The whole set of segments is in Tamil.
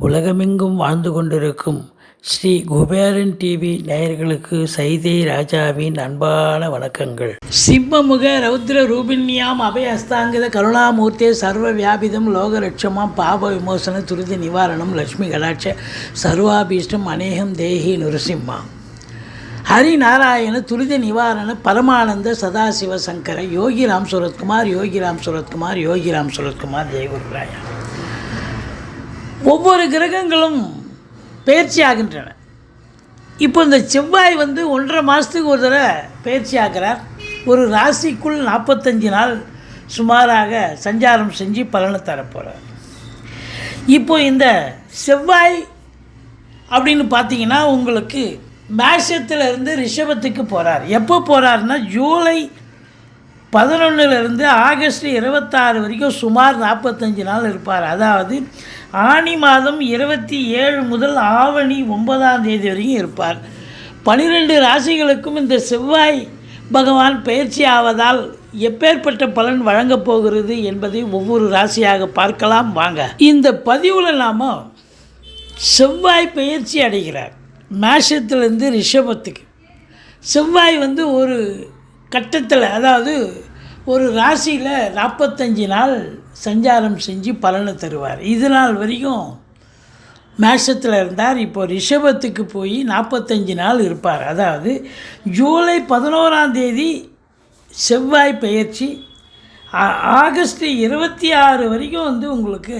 உலகமெங்கும் வாழ்ந்து கொண்டிருக்கும் ஸ்ரீ குபேரன் டிவி நேயர்களுக்கு சைதை ராஜாவின் அன்பான வணக்கங்கள். சிம்மமுக ரௌத்ர ரூபிண்யாம் அபய அஸ்தாங்கித கருணாமூர்த்தே சர்வ வியாபிதம் லோகலட்சமாம் பாப விமோசன துரித நிவாரணம் லட்சுமி கடாட்ச சர்வாபீஷ்டம் அநேகம் தேஹி நுரசிம்மா ஹரி நாராயண துரித நிவாரண பரமானந்த சதாசிவ சங்கர யோகிராம் சுரத்குமார் யோகிராம் சுரத்குமார் யோகிராம் சுரத்குமார் ஜெயகுருராயா. ஒவ்வொரு கிரகங்களும் பயிற்சி ஆகின்றன. இப்போ இந்த செவ்வாய் வந்து ஒன்றரை மாதத்துக்கு ஒரு தடவை பயிற்சி ஆகிறார். ஒரு ராசிக்குள் நாற்பத்தஞ்சு நாள் சுமாராக சஞ்சாரம் செஞ்சு பலனை தரப்போகிறார் இப்போ இந்த செவ்வாய் அப்படின்னு பார்த்தீங்கன்னா உங்களுக்கு மேஷத்துல இருந்து ரிஷபத்துக்கு போகிறார் எப்போ போகிறாருன்னா ஜூலை பதினொன்றுலேருந்து ஆகஸ்ட் இருபத்தாறு வரைக்கும் சுமார் நாற்பத்தஞ்சு நாள் இருப்பார். அதாவது ஆனி மாதம் இருபத்தி ஏழு முதல் ஆவணி ஒன்பதாம் தேதி வரைக்கும் இருப்பார். பனிரெண்டு ராசிகளுக்கும் இந்த செவ்வாய் பகவான் பயிற்சி ஆவதால் எப்பேற்பட்ட பலன் வழங்கப் போகிறது என்பதை ஒவ்வொரு ராசியாக பார்க்கலாம். வாங்க. இந்த பதிவில் நாம் செவ்வாய் பயிற்சி அடைகிறார். மேஷத்துலேருந்து ரிஷபத்துக்கு. செவ்வாய் வந்து ஒரு கட்டத்தில் அதாவது ஒரு ராசியில் நாற்பத்தஞ்சு நாள் சஞ்சாரம் செஞ்சு பலனை தருவார். இது நாள் வரைக்கும் மேஷத்தில் இருந்தார். இப்போ ரிஷபத்துக்கு போய் நாற்பத்தஞ்சு நாள் இருப்பார். அதாவது ஜூலை பதினோராம் தேதி செவ்வாய் பயிற்சி ஆகஸ்ட் இருபத்தி ஆறு வரைக்கும் வந்து உங்களுக்கு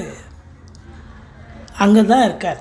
அங்கே தான் இருக்கார்.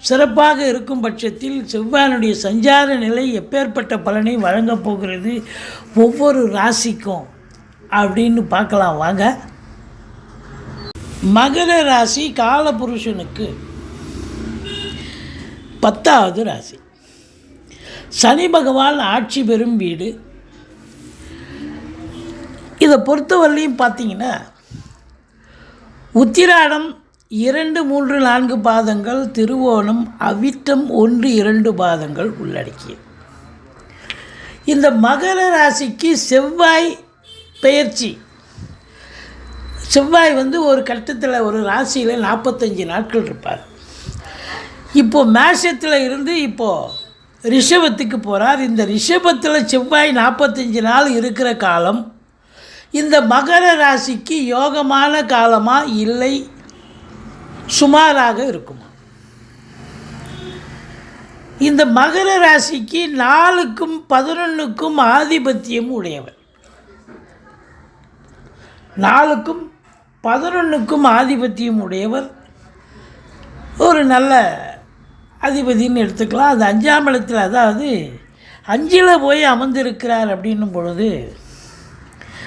சிறப்பாக இருக்கும் பட்சத்தில் செவ்வாயினுடைய சஞ்சார நிலை எப்பேற்பட்ட பலனை வழங்கப் போகிறது ஒவ்வொரு ராசிக்கும் அப்படின்னு பார்க்கலாம். வாங்க. மகர ராசி காலபுருஷனுக்கு பத்தாவது ராசி. சனி பகவான் ஆட்சி பெறும் வீடு. இதை பொறுத்தவரையிலையும் பார்த்தீங்கன்னா உத்திராடம் இரண்டு மூன்று நான்கு பாதங்கள் திருவோணம் அவிட்டம் ஒன்று இரண்டு பாதங்கள் உள்ளடக்கியது. இந்த மகர ராசிக்கு செவ்வாய் பெயர்ச்சி. செவ்வாய் வந்து ஒரு கட்டத்தில் ஒரு ராசியில் நாற்பத்தஞ்சு நாட்கள் இருப்பார். இப்போது மேஷத்தில் இருந்து இப்போது ரிஷபத்துக்கு போகிறார் இந்த ரிஷபத்தில் செவ்வாய் நாற்பத்தஞ்சு நாள் இருக்கிற காலம் இந்த மகர ராசிக்கு யோகமான காலமாக இல்லை சுமாராக இருக்குமா? இந்த மகர ராசிக்கு நாலுக்கும் பதினொன்றுக்கும் ஆதிபத்தியம் உடையவர் நாலுக்கும் பதினொன்றுக்கும் ஆதிபத்தியம் உடையவர். ஒரு நல்ல அதிபதின்னு எடுத்துக்கலாம். அது அஞ்சாம் இடத்தில் அதாவது அஞ்சில் போய் அமர்ந்திருக்கிறார் அப்படின்னும் பொழுது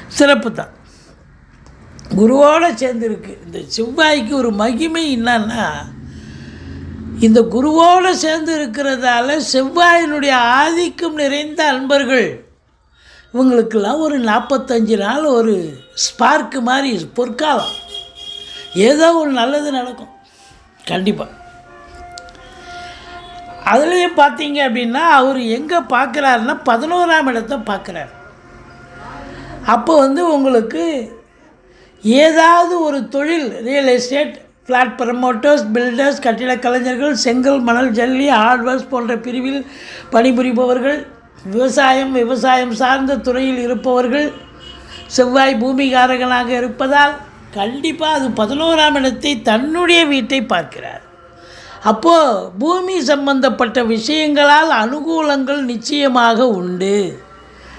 சிறப்பு தான் குருவோடு சேர்ந்துருக்கு. இந்த செவ்வாய்க்கு ஒரு மகிமை என்னன்னா இந்த குருவோடு சேர்ந்து இருக்கிறதால செவ்வாயினுடைய ஆதிக்கம் நிறைந்த அன்பர்கள் இவங்களுக்கெல்லாம் ஒரு நாற்பத்தஞ்சு நாள் ஒரு ஸ்பார்க்கு மாதிரி பொற்காலம். ஏதோ ஒரு நல்லது நடக்கும். கண்டிப்பாக அதுலேயும் பார்த்தீங்க அப்படின்னா அவர் எங்கே பார்க்குறாருன்னா பதினோராம் இடத்த பார்க்குறாரு அப்போ வந்து உங்களுக்கு ஏதாவது ஒரு தொழில் real estate flat promoters builders கட்டிடக் கலைஞர்கள் செங்கல் மணல் ஜல்லி ஹார்ட்வேர்ஸ் போன்ற பிரிவில் பணிபுரிபவர்கள் விவசாயம் விவசாயம் சார்ந்த துறையில் இருப்பவர்கள் செவ்வாய் பூமிகாரகனாக இருப்பதால் கண்டிப்பாக அது பதினோராம் இடத்தை தன்னுடைய வீட்டை பார்க்கிறார். அப்போது பூமி சம்பந்தப்பட்ட விஷயங்களால் அனுகூலங்கள் நிச்சயமாக உண்டு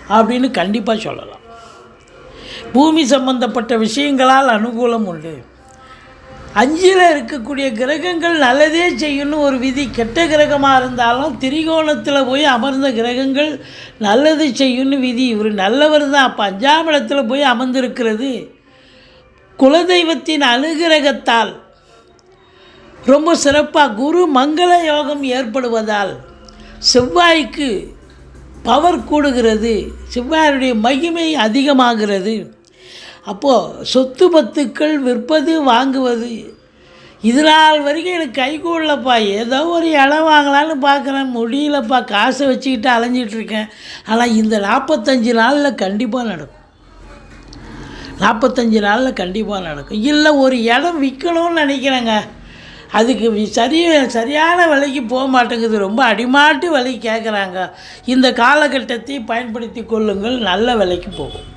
அப்படின்னு கண்டிப்பாக சொல்லலாம். பூமி சம்பந்தப்பட்ட விஷயங்களால் அனுகூலம் உண்டு. அஞ்சில் இருக்கக்கூடிய கிரகங்கள் நல்லதே செய்யணும் ஒரு விதி. கெட்ட கிரகமாக இருந்தாலும் திரிகோணத்தில் போய் அமர்ந்த கிரகங்கள் நல்லது செய்யணும் விதி. இவர் நல்லவர் தான். அப்போ அஞ்சாம் இடத்துல போய் அமர்ந்திருக்கிறது குலதெய்வத்தின் அனுகிரகத்தால். ரொம்ப சிறப்பாக குரு மங்கள யோகம் ஏற்படுவதால் செவ்வாய்க்கு பவர் கூடுகிறது. செவ்வாயுடைய மகிமை அதிகமாகிறது. அப்போது சொத்து பத்துக்கள் விற்பது வாங்குவது. இது நாள் வரைக்கும் எனக்கு கைகூடலப்பா ஏதோ ஒரு இடம் வாங்கலான்னு பார்க்குறேன். முடியலப்பா. காசை வச்சுக்கிட்டு அலைஞ்சிட்ருக்கேன் ஆனால் இந்த நாற்பத்தஞ்சு நாளில் கண்டிப்பாக நடக்கும். நாற்பத்தஞ்சு நாளில் கண்டிப்பாக நடக்கும். இல்லை ஒரு இடம் விற்கணும்னு நினைக்கிறேங்க. அதுக்கு சரி சரியான விலைக்கு போக மாட்டேங்குது. ரொம்ப அடிமாட்டு விலைக்கு கேட்குறாங்க இந்த காலகட்டத்தை பயன்படுத்தி கொள்ளுங்கள். நல்ல விலைக்கு போகும்.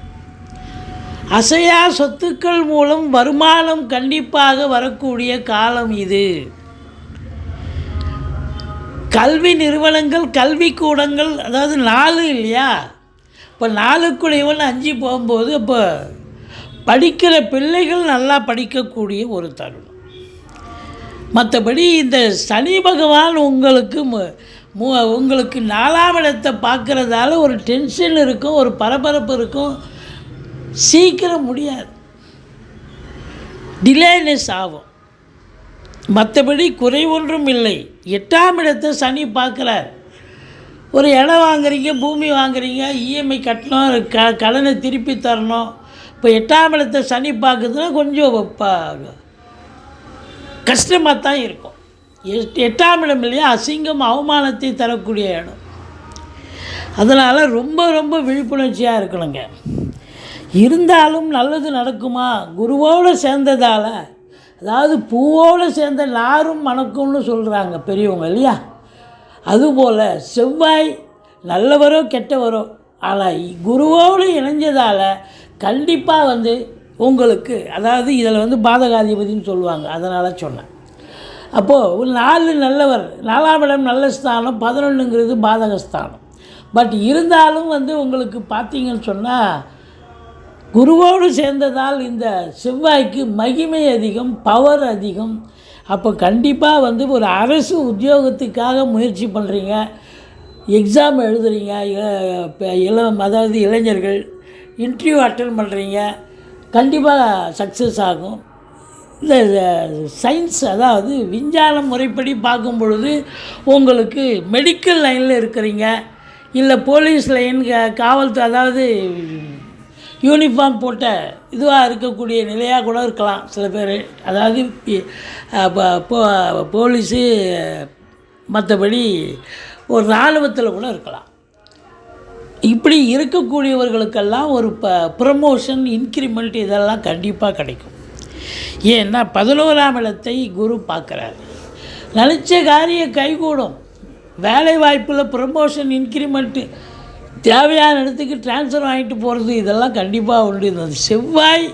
அசையா சொத்துக்கள் மூலம் வருமானம் கண்டிப்பாக வரக்கூடிய காலம் இது. கல்வி நிறுவனங்கள் கல்வி கூடங்கள் அதாவது நாலு இல்லையா? இப்போ நாலுக்குடையவன் அஞ்சு போகும்போது அப்போ படிக்கிற பிள்ளைகள் நல்லா படிக்கக்கூடிய ஒரு தருணம். மற்றபடி இந்த சனி பகவான் உங்களுக்கு மு- உங்களுக்கு நாலாம் இடத்தை பார்க்குறதால ஒரு டென்ஷன் இருக்கும் ஒரு பரபரப்பு இருக்கும். சீக்கிரம் முடியாது. டிலேனஸ் ஆகும் மற்றபடி குறை ஒன்றும் இல்லை. எட்டாம் இடத்தை சனி பார்க்குறார். ஒரு இடம் வாங்குறீங்க பூமி வாங்குறீங்க இஎம்ஐ கட்டணும் க கடனை திருப்பி தரணும். இப்போ எட்டாம் இடத்தை சனி பார்க்குதுன்னா கொஞ்சம் கஷ்டமாக தான் இருக்கும். எட் எட்டாம் இடம் இல்லையா? அசிங்கம் அவமானத்தை தரக்கூடிய இடம். அதனால் ரொம்ப ரொம்ப விழிப்புணர்ச்சியாக இருக்கணுங்க. இருந்தாலும் நல்லது நடக்குமா? குருவோடு சேர்ந்ததால். அதாவது பூவோடு சேர்ந்த நாரும் மணக்கும்னு சொல்கிறாங்க பெரியவங்க இல்லையா? அதுபோல் செவ்வாய் நல்லவரோ கெட்டவரோ. ஆனால் குருவோடு இணைஞ்சதால் கண்டிப்பாக வந்து உங்களுக்கு அதாவது இதில் வந்து பாதகாதிபதின்னு சொல்லுவாங்க அதனால் சொன்னேன். அப்போது ஒரு நாலு நல்லவர் நாலாம் இடம் நல்ல ஸ்தானம் பதினொன்றுங்கிறது பாதகஸ்தானம். பட் இருந்தாலும் வந்து உங்களுக்கு பார்த்தீங்கன்னு சொன்னால் குருவோடு சேர்ந்ததால் இந்த செவ்வாய்க்கு மகிமை அதிகம் பவர் அதிகம். அப்போ கண்டிப்பாக வந்து ஒரு அரசு உத்தியோகத்துக்காக முயற்சி பண்ணுறீங்க எக்ஸாம் எழுதுறீங்க இ- இளம் அதாவது இளைஞர்கள் இன்டர்வியூ அட்டன் பண்ணுறீங்க கண்டிப்பாக சக்ஸஸ் ஆகும். இந்த சயின்ஸ் அதாவது விஞ்ஞான முறைப்படி பார்க்கும் பொழுது உங்களுக்கு மெடிக்கல் லைனில் இருக்கிறீங்க. இல்லை போலீஸ் லைன் காவல்துறை அதாவது யூனிஃபார்ம் போட்ட இதுவாக இருக்கக்கூடிய நிலையாக கூட இருக்கலாம் சில பேர். அதாவது போலீஸு மற்றபடி ஒரு இராணுவத்தில் கூட இருக்கலாம். இப்படி இருக்கக்கூடியவர்களுக்கெல்லாம் ஒரு ப ப்ரமோஷன் இன்க்ரிமெண்ட் இதெல்லாம் கண்டிப்பாக கிடைக்கும். ஏன்னா பதினோராம் இடத்தை குரு பார்க்குறாரு. நினச்ச காரியம் கைகூடும். வேலை வாய்ப்பில் ப்ரமோஷன் இன்க்ரிமெண்ட்டு தேவையான இடத்துக்கு ட்ரான்ஸ்ஃபர் வாங்கிட்டு போகிறது இதெல்லாம் கண்டிப்பாக உண்டு இருந்தது செவ்வாய்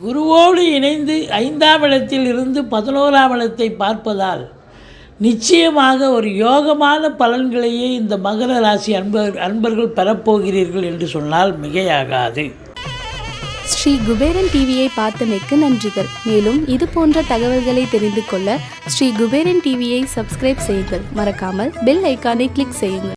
குருவோடு இணைந்து ஐந்தாம் இடத்தில் இருந்து பதினோராம் இடத்தை பார்ப்பதால் நிச்சயமாக ஒரு யோகமான பலன்களையே இந்த மகர ராசி அன்பர் அன்பர்கள் பெறப்போகிறீர்கள் என்று சொன்னால் மிகையாகாது. ஸ்ரீ குபேரன் டிவியை பார்த்தமைக்கு நன்றிகள். மேலும் இது போன்ற தகவல்களை தெரிந்து கொள்ள ஸ்ரீ குபேரன் டிவியை சப்ஸ்கிரைப் செய்யுங்கள். மறக்காமல் பெல் ஐக்கானை கிளிக் செய்யுங்கள்.